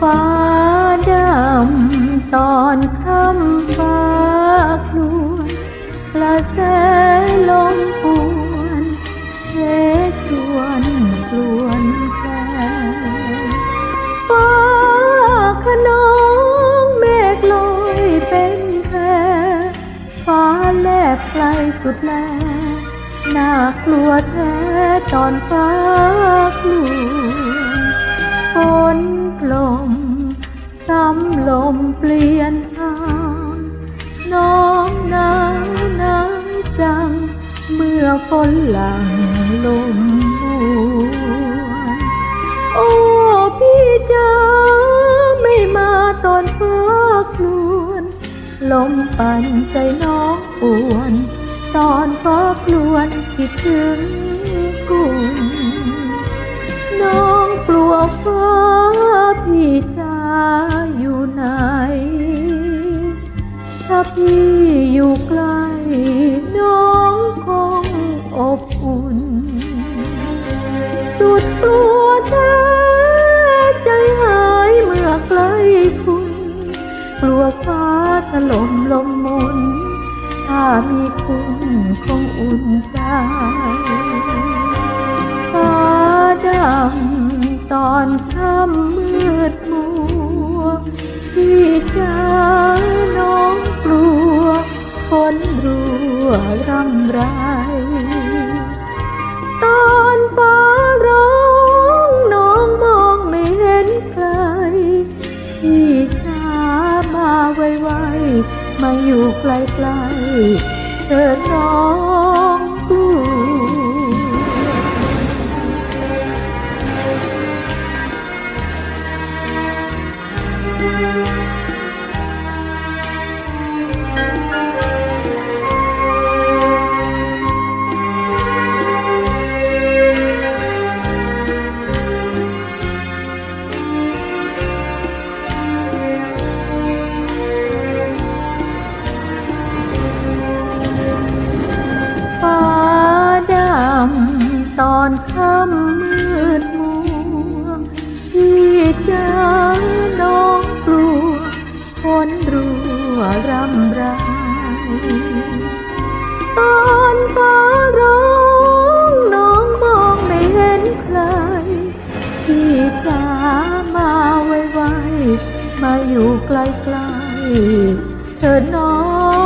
ฟ้าดำตอนค่ำฟ้ากลวนกระแสลมปวนเทชวนกลวนใจฟ้าขนองเมฆลอยเป็นแพฟ้าแลบไกลสุดแลน่ากลัวแท้ตอนฟ้ากลัวฝน ซ้ำลมเปลี่ยนทางน้องหนาวหนาวจัง เมื่อฝนหลังลมหวโอ้พี่จ๋าไม่มาตอนฟ้ากลวนลมปั่นใจน้องปวน ตอนฟ้ากลวนคิดถึงคุณน้องกลัวฟ้า ถ้าพี่อยู่ใกล้น้องคงอบอุ่น สุดกลัวแท้ใจหายเมื่อใกล้คุณ กลัวฟ้าถล่มลมมน ถ้ามีคุณคงอุ่นใจฟ้าดำตอนค่ำมืดมัวพี่จ๋า ไวๆมาอยู่ไกล้ๆเธอน้องกลัว ตอนค่ำมืดมัวพี่จ๋าน้องกลัวฝนรัวรำไรตอนฟ้าร้องน้องมองไม่เห็นใครพี่จ๋ามาไวๆมาอยู่ใกลๆเธอน้อง